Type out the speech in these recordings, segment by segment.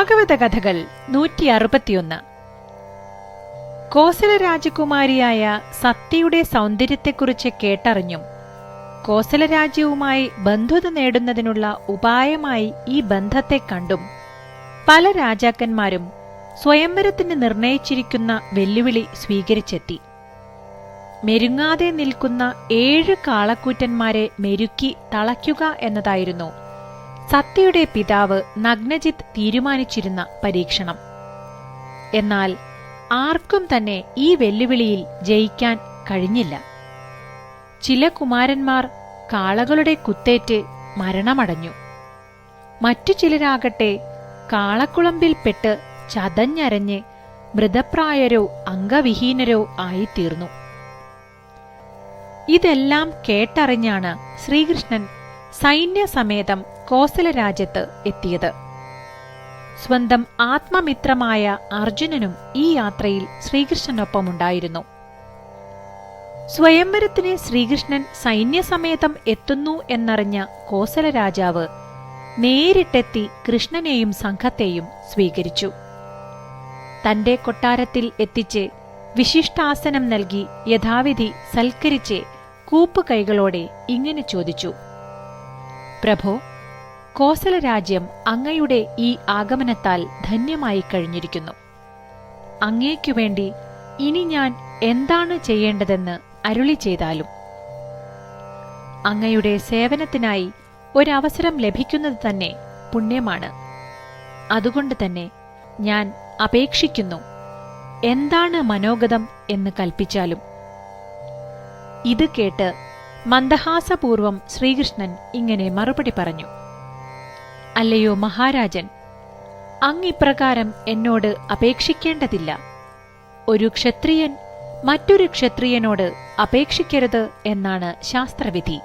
ഭാഗവത കഥകൾ നൂറ്റി അറുപത്തിയൊന്ന് കോസല രാജകുമാരിയായ സത്യയുടെ സൗന്ദര്യത്തെക്കുറിച്ച് കേട്ടറിഞ്ഞും കോസല രാജ്യവുമായി ബന്ധുത നേടുന്നതിനുള്ള ഉപായമായി ഈ ബന്ധത്തെ കണ്ടും പല രാജാക്കന്മാരും സ്വയംവരത്തിന് നിർണയിച്ചിരിക്കുന്ന വെല്ലുവിളി സ്വീകരിച്ചെത്തി. മെരുങ്ങാതെ നിൽക്കുന്ന ഏഴ് കാളക്കൂറ്റന്മാരെ മെരുക്കി തളയ്ക്കുക എന്നതായിരുന്നു സത്യയുടെ പിതാവ് നഗ്നജിത്ത് തീരുമാനിച്ചിരുന്ന പരീക്ഷണം. എന്നാൽ ആർക്കും തന്നെ ഈ വെല്ലുവിളിയിൽ ജയിക്കാൻ കഴിഞ്ഞില്ല. ചില കുമാരന്മാർ കാളകളുടെ കുത്തേറ്റ് മരണമടഞ്ഞു. മറ്റു ചിലരാകട്ടെ കാളക്കുളമ്പിൽപ്പെട്ട് ചതഞ്ഞരഞ്ഞ് മൃതപ്രായരോ അംഗവിഹീനരോ ആയിത്തീർന്നു. ഇതെല്ലാം കേട്ടറിഞ്ഞാണ് ശ്രീകൃഷ്ണൻ സൈന്യസമേതം കോസല രാജ്യത്ത് എത്തിയത്. സ്വന്തം ആത്മമിത്രമായ അർജുനനും ഈ യാത്രയിൽ ശ്രീകൃഷ്ണനൊപ്പമുണ്ടായിരുന്നു. സ്വയംവരത്തിന് ശ്രീകൃഷ്ണൻ സൈന്യസമേതം എത്തുന്നു എന്നറിഞ്ഞ കോസല രാജാവ് നേരിട്ടെത്തി കൃഷ്ണനെയും സംഘത്തെയും സ്വീകരിച്ചു. തന്റെ കൊട്ടാരത്തിൽ എത്തിച്ച് വിശിഷ്ടാസനം നൽകി യഥാവിധി സൽക്കരിച്ച് കൂപ്പുകൈകളോടെ ഇങ്ങനെ ചോദിച്ചു. പ്രഭോ കോസല രാജ്യം അങ്ങയുടെ ഈ ആഗമനത്താൽ ധന്യമായി കഴിഞ്ഞിരിക്കുന്നു. അങ്ങേക്കു വേണ്ടി ഇനി ഞാൻ എന്താണ് ചെയ്യേണ്ടതെന്ന് അരുളി ചെയ്താലും. അങ്ങയുടെ സേവനത്തിനായി ഒരവസരം ലഭിക്കുന്നത് തന്നെ പുണ്യമാണ്. അതുകൊണ്ട് തന്നെ ഞാൻ അപേക്ഷിക്കുന്നു എന്താണ് മനോഗതം എന്ന് കൽപ്പിച്ചാലും. ഇത് കേട്ട് മന്ദഹാസപൂർവം ശ്രീകൃഷ്ണൻ ഇങ്ങനെ മറുപടി പറഞ്ഞു. അല്ലയോ മഹാരാജൻ അങ്ങിപ്രകാരം എന്നോട് അപേക്ഷിക്കേണ്ടതില്ല. ഒരു ക്ഷത്രിയൻ മറ്റൊരു ക്ഷത്രിയനോട് അപേക്ഷിക്കരുത് എന്നാണ് ശാസ്ത്രവിധി.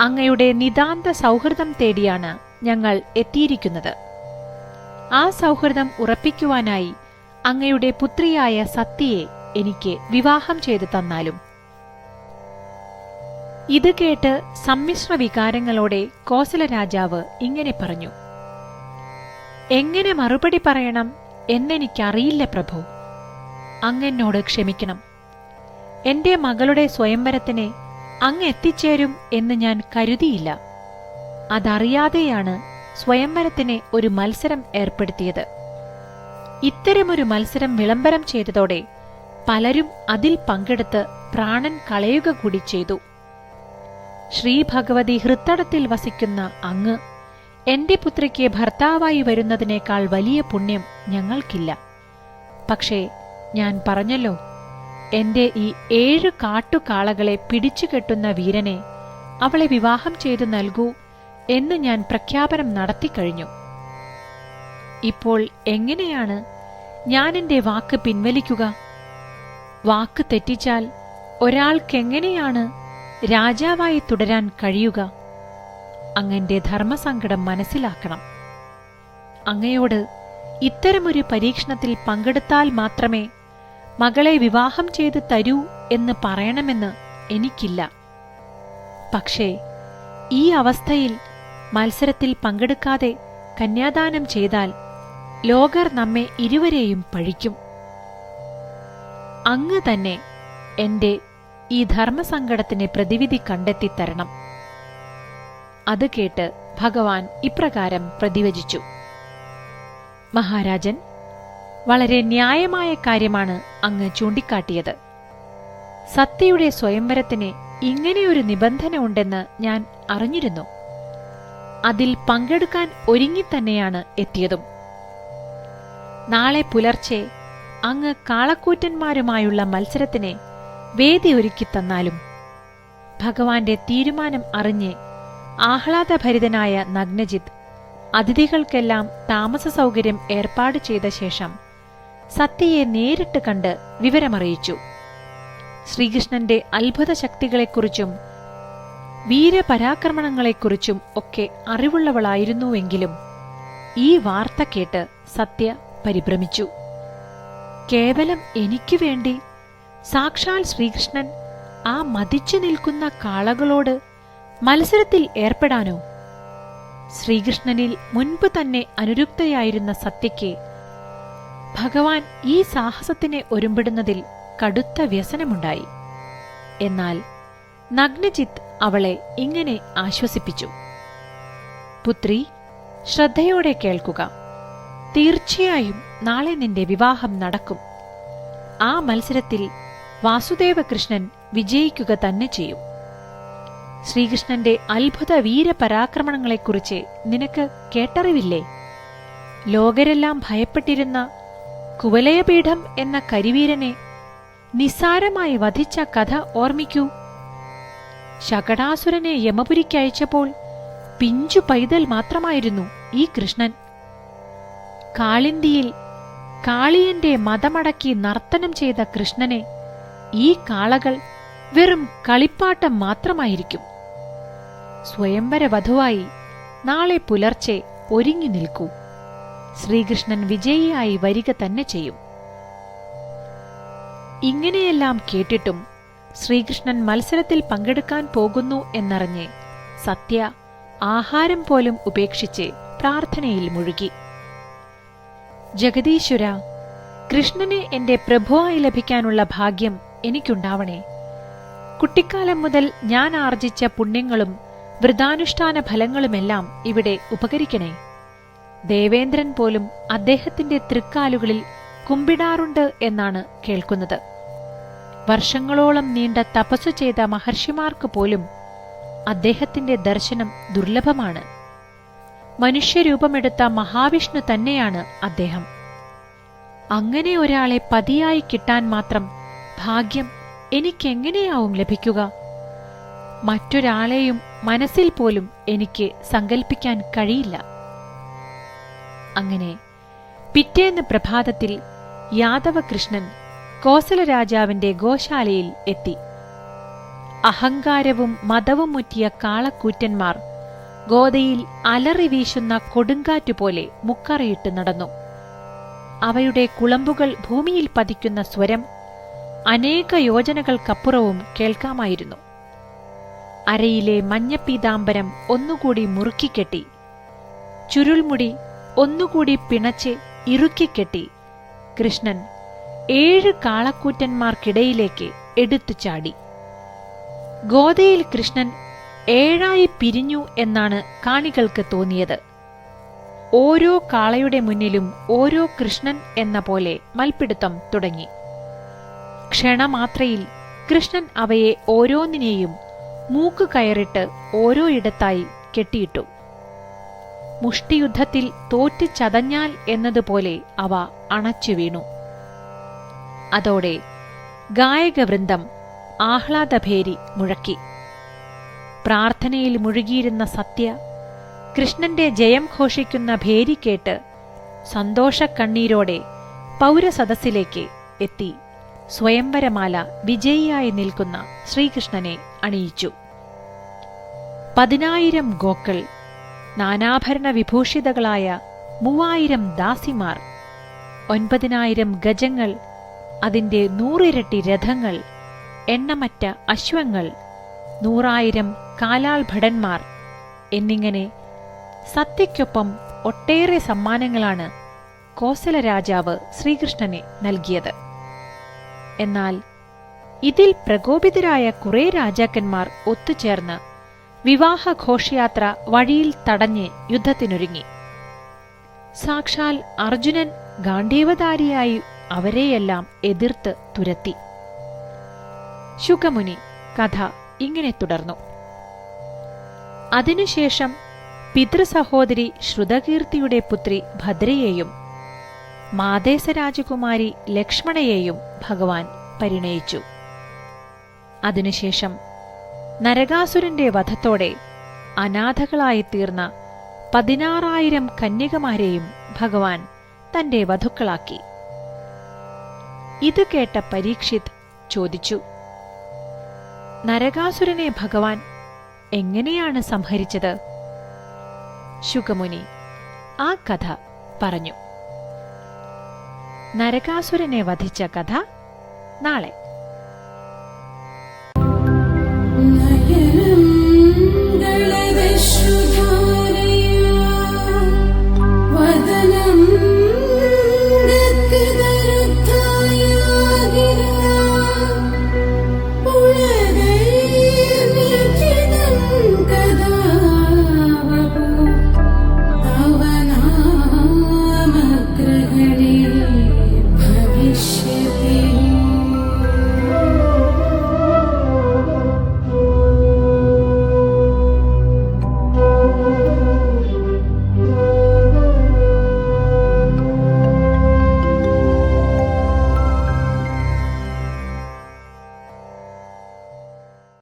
അങ്ങയുടെ നിതാന്ത സൗഹൃദം തേടിയാണ് ഞങ്ങൾ എത്തിയിരിക്കുന്നത്. ആ സൗഹൃദം ഉറപ്പിക്കുവാനായി അങ്ങയുടെ പുത്രിയായ സത്യയെ എനിക്ക് വിവാഹം ചെയ്തു തന്നാലും ഇത് കേട്ട് സമ്മിശ്ര വികാരങ്ങളോടെ കോസല രാജാവ് ഇങ്ങനെ പറഞ്ഞു. എങ്ങനെ മറുപടി പറയണം എന്നെനിക്കറിയില്ല പ്രഭു. അങ്ങെന്നോട് ക്ഷമിക്കണം. എന്റെ മകളുടെ സ്വയംവരത്തിനെ അങ്ങ് എത്തിച്ചേരും എന്ന് ഞാൻ കരുതിയില്ല. അതറിയാതെയാണ് സ്വയംവരത്തിന് ഒരു മത്സരം ഏർപ്പെടുത്തിയത്. ഇത്തരമൊരു മത്സരം വിളംബരം ചെയ്തതോടെ പലരും അതിൽ പങ്കെടുത്ത് പ്രാണൻ കളയുക കൂടി ചെയ്തു. ശ്രീ ഭഗവതി ഹൃത്തടത്തിൽ വസിക്കുന്ന അങ്ങ്. എന്റെ പുത്രിക്ക് ഭർത്താവായി വരുന്നതിനേക്കാൾ വലിയ പുണ്യം ഞങ്ങൾക്കില്ല. പക്ഷേ ഞാൻ പറഞ്ഞല്ലോ എന്റെ ഈ ഏഴ് കാട്ടുകാളകളെ പിടിച്ചുകെട്ടുന്ന വീരനെ അവളെ വിവാഹം ചെയ്തു നൽകൂ എന്ന് ഞാൻ പ്രഖ്യാപനം നടത്തിക്കഴിഞ്ഞു. ഇപ്പോൾ എങ്ങനെയാണ് ഞാൻ എന്റെ വാക്ക് പിൻവലിക്കുക? വാക്ക് തെറ്റിച്ചാൽ ഒരാൾക്കെങ്ങനെയാണ് രാജാവായി തുടരാൻ കഴിയുക. അങ്ങന്റെ ധർമ്മസങ്കടം മനസ്സിലാക്കണം. അങ്ങയോട് ഇത്തരമൊരു പരീക്ഷണത്തിൽ പങ്കെടുത്താൽ മാത്രമേ മകളെ വിവാഹം ചെയ്ത് തരൂ എന്ന് പറയണമെന്ന് എനിക്കില്ല. പക്ഷേ ഈ അവസ്ഥയിൽ മത്സരത്തിൽ പങ്കെടുക്കാതെ കന്യാദാനം ചെയ്താൽ ലോകർ നമ്മെ ഇരുവരെയും പഴിക്കും. അങ്ങ് തന്നെ എന്റെ ഈ ധർമ്മസങ്കടത്തിന് പ്രതിവിധി കണ്ടെത്തി തരണം അത് കേട്ട് ഭഗവാൻ ഇപ്രകാരം പ്രതിവചിച്ചു. മഹാരാജൻ വളരെ ന്യായമായ കാര്യമാണ് അങ്ങ് ചൂണ്ടിക്കാട്ടിയത്. സത്യയുടെ സ്വയംവരത്തിന് ഇങ്ങനെയൊരു നിബന്ധന ഉണ്ടെന്ന് ഞാൻ അറിഞ്ഞിരുന്നു. അതിൽ പങ്കെടുക്കാൻ ഒരുങ്ങിത്തന്നെയാണ് എത്തിയതും. നാളെ പുലർച്ചെ അങ്ങ് കാളക്കൂറ്റന്മാരുമായുള്ള മത്സരത്തിന് വേദി ഒരുക്കി തന്നാലും ഭഗവാന്റെ തീരുമാനം അറിഞ്ഞ് ആഹ്ലാദഭരിതനായ നഗ്നജിത്ത് അതിഥികൾക്കെല്ലാം താമസ സൗകര്യം ഏർപ്പാട് ചെയ്ത ശേഷം സത്യയെ നേരിട്ട് കണ്ട് വിവരമറിയിച്ചു. ശ്രീകൃഷ്ണന്റെ അത്ഭുത ശക്തികളെക്കുറിച്ചും വീരപരാക്രമണങ്ങളെക്കുറിച്ചും ഒക്കെ അറിവുള്ളവളായിരുന്നുവെങ്കിലും ഈ വാർത്ത കേട്ട് സത്യ പരിഭ്രമിച്ചു. കേവലം എനിക്കു വേണ്ടി സാക്ഷാൽ ശ്രീകൃഷ്ണൻ ആ മതിച്ചു നിൽക്കുന്ന കാളകളോട് മത്സരത്തിൽ ഏർപ്പെടാനോ? ശ്രീകൃഷ്ണനിൽ മുൻപ് തന്നെ അനുരുക്തയായിരുന്ന സത്യയ്ക്ക് ഭഗവാൻ ഈ സാഹസത്തിനെ ഒരുമ്പിടുന്നതിൽ കടുത്ത വ്യസനമുണ്ടായി. എന്നാൽ നഗ്നജിത്ത് അവളെ ഇങ്ങനെ ആശ്വസിപ്പിച്ചു. പുത്രി ശ്രദ്ധയോടെ കേൾക്കുക. തീർച്ചയായും നാളെ നിന്റെ വിവാഹം നടക്കും. ആ മത്സരത്തിൽ വാസുദേവകൃഷ്ണൻ വിജയിക്കുക തന്നെ ചെയ്യും. ശ്രീകൃഷ്ണന്റെ അത്ഭുത വീരപരാക്രമണങ്ങളെക്കുറിച്ച് നിനക്ക് കേട്ടറിവില്ലേ? ലോകരെല്ലാം ഭയപ്പെട്ടിരുന്ന കുവലയപീഠം എന്ന കരിവീരനെ നിസ്സാരമായി വധിച്ച കഥ ഓർമ്മിക്കൂ. ശകടാസുരനെ യമപുരിക്കയച്ചപ്പോൾ പിഞ്ചു പൈതൽ മാത്രമായിരുന്നു ഈ കൃഷ്ണൻ. കാളിന്തിയിൽ കാളിയന്റെ മതമടക്കി നർത്തനം ചെയ്ത കൃഷ്ണനെ ഈ കാളകൾ വെറും കളിപ്പാട്ടം മാത്രമായിരിക്കും. സ്വയംവര വധുവായി നാളെ പുലർച്ചെ ഒരുങ്ങി നിൽക്കൂ. ശ്രീകൃഷ്ണൻ വിജയിയായി വരിക തന്നെ ചെയ്യും. ഇങ്ങനെയെല്ലാം കേട്ടിട്ടും ശ്രീകൃഷ്ണൻ മത്സരത്തിൽ പങ്കെടുക്കാൻ പോകുന്നു എന്നറിഞ്ഞ് സത്യ ആഹാരം പോലും ഉപേക്ഷിച്ച് പ്രാർത്ഥനയിൽ മുഴുകി. ജഗദീശ്വര കൃഷ്ണനെ എന്റെ പ്രഭുവായി ലഭിക്കാനുള്ള ഭാഗ്യം എനിക്കുണ്ടാവണേ. കുട്ടിക്കാലം മുതൽ ഞാൻ ആർജിച്ച പുണ്യങ്ങളും വ്രതാനുഷ്ഠാന ഫലങ്ങളുമെല്ലാം ഇവിടെ ഉപകരിക്കണേ. ദേവേന്ദ്രൻ പോലും അദ്ദേഹത്തിന്റെ തൃക്കാലുകളിൽ കുമ്പിടാറുണ്ട് എന്നാണ് കേൾക്കുന്നത്. വർഷങ്ങളോളം നീണ്ട തപസ്സു ചെയ്ത മഹർഷിമാർക്ക് പോലും അദ്ദേഹത്തിന്റെ ദർശനം ദുർലഭമാണ്. മനുഷ്യരൂപമെടുത്ത മഹാവിഷ്ണു തന്നെയാണ് അദ്ദേഹം. അങ്ങനെ ഒരാളെ പതിയായി കിട്ടാൻ മാത്രം ഭാഗ്യം എനിക്കെങ്ങനെയാവും ലഭിക്കുക? മറ്റൊരാളെയും മനസ്സിൽ പോലും എനിക്ക് സങ്കൽപ്പിക്കാൻ കഴിയില്ല. അങ്ങനെ പിറ്റേന്ന് പ്രഭാതത്തിൽ യാദവകൃഷ്ണൻ കോസല രാജാവിന്റെ ഗോശാലയിൽ എത്തി. അഹങ്കാരവും മതവും മുറ്റിയ കാളക്കൂറ്റന്മാർ ഗോതയിൽ അലറി വീശുന്ന കൊടുങ്കാറ്റുപോലെ മുക്കറയിട്ട് നടന്നു. അവയുടെ കുളമ്പുകൾ ഭൂമിയിൽ പതിക്കുന്ന സ്വരം അനേക യോജനകൾക്കപ്പുറവും കേൾക്കാമായിരുന്നു. അരയിലെ മഞ്ഞപ്പീതാംബരം ഒന്നുകൂടി മുറുക്കിക്കെട്ടി. ചുരുൾമുടി ഒന്നുകൂടി പിണച്ച് ഇറുക്കിക്കെട്ടി. കൃഷ്ണൻ ഏഴ് കാളക്കൂറ്റന്മാർക്കിടയിലേക്ക് എടുത്തു ചാടി. ഗോതയിൽ കൃഷ്ണൻ ഏഴായി പിരിഞ്ഞു എന്നാണ് കാണികൾക്ക് തോന്നിയത്. ഓരോ കാളയുടെ മുന്നിലും ഓരോ കൃഷ്ണൻ എന്ന പോലെ മൽപ്പിടുത്തം തുടങ്ങി. ക്ഷണമാത്രയിൽ കൃഷ്ണൻ അവയെ ഓരോന്നിനെയും മൂക്ക് കയറിട്ട് ഓരോ ഓരോയിടത്തായി കെട്ടിയിട്ടു. മുഷ്ടിയുദ്ധത്തിൽ തോറ്റ് ചതഞ്ഞാൽ എന്നതുപോലെ അവ അണച്ചു വീണു. അതോടെ ഗായകവൃന്ദം ആഹ്ലാദഭേരി മുഴക്കി. പ്രാർത്ഥനയിൽ മുഴുകിയിരുന്ന സത്യ കൃഷ്ണന്റെ ജയം ഘോഷിക്കുന്ന ഭേരി കേട്ട് സന്തോഷക്കണ്ണീരോടെ പൗരസദസ്സിലേക്ക് എത്തി. സ്വയംവരമാല വിജയിയായി നിൽക്കുന്ന ശ്രീകൃഷ്ണനെ അണിയിച്ചു. പതിനായിരം ഗോക്കൾ നാനാഭരണ വിഭൂഷിതകളായ മൂവായിരം ദാസിമാർ ഒൻപതിനായിരം ഗജങ്ങൾ അതിന്റെ നൂറിരട്ടി രഥങ്ങൾ എണ്ണമറ്റ അശ്വങ്ങൾ നൂറായിരം കാലാൾ ഭടന്മാർ എന്നിങ്ങനെ സത്യയ്ക്കൊപ്പം ഒട്ടേറെ സമ്മാനങ്ങളാണ് കോസല രാജാവ് ശ്രീകൃഷ്ണനെ നൽകിയത്. എന്നാൽ ഇതിൽ പ്രകോപിതരായ കുറെ രാജാക്കന്മാർ ഒത്തുചേർന്ന് വിവാഹ ഘോഷയാത്ര വഴിയിൽ തടഞ്ഞ് യുദ്ധത്തിനൊരുങ്ങി. സാക്ഷാൽ അർജുനൻ ഗാന്ധീവധാരിയായി അവരെയെല്ലാം എതിർത്ത് തുരത്തി. ശുകമുനി കഥ ഇങ്ങനെ തുടർന്നു. അതിനുശേഷം പിതൃസഹോദരി ശ്രുതകീർത്തിയുടെ പുത്രി ഭദ്രയെയും മാതേശ രാജകുമാരി ലക്ഷ്മണയെയും ഭഗവാൻ പരിണയിച്ചു. അതിനുശേഷം നരകാസുരന്റെ വധത്തോടെ അനാഥകളായി തീർന്ന പതിനാറായിരം കന്യകമാരെയും ഭഗവാൻ തന്റെ വധുക്കളാക്കി. ഇത് കേട്ട പരീക്ഷിത് ചോദിച്ചു നരകാസുരനെ ഭഗവാൻ എങ്ങനെയാണ് സംഹരിച്ചത്? ശുകമുനി ആ കഥ പറഞ്ഞു. നരകാസുരനെ വധിച്ച കഥ നാളെ.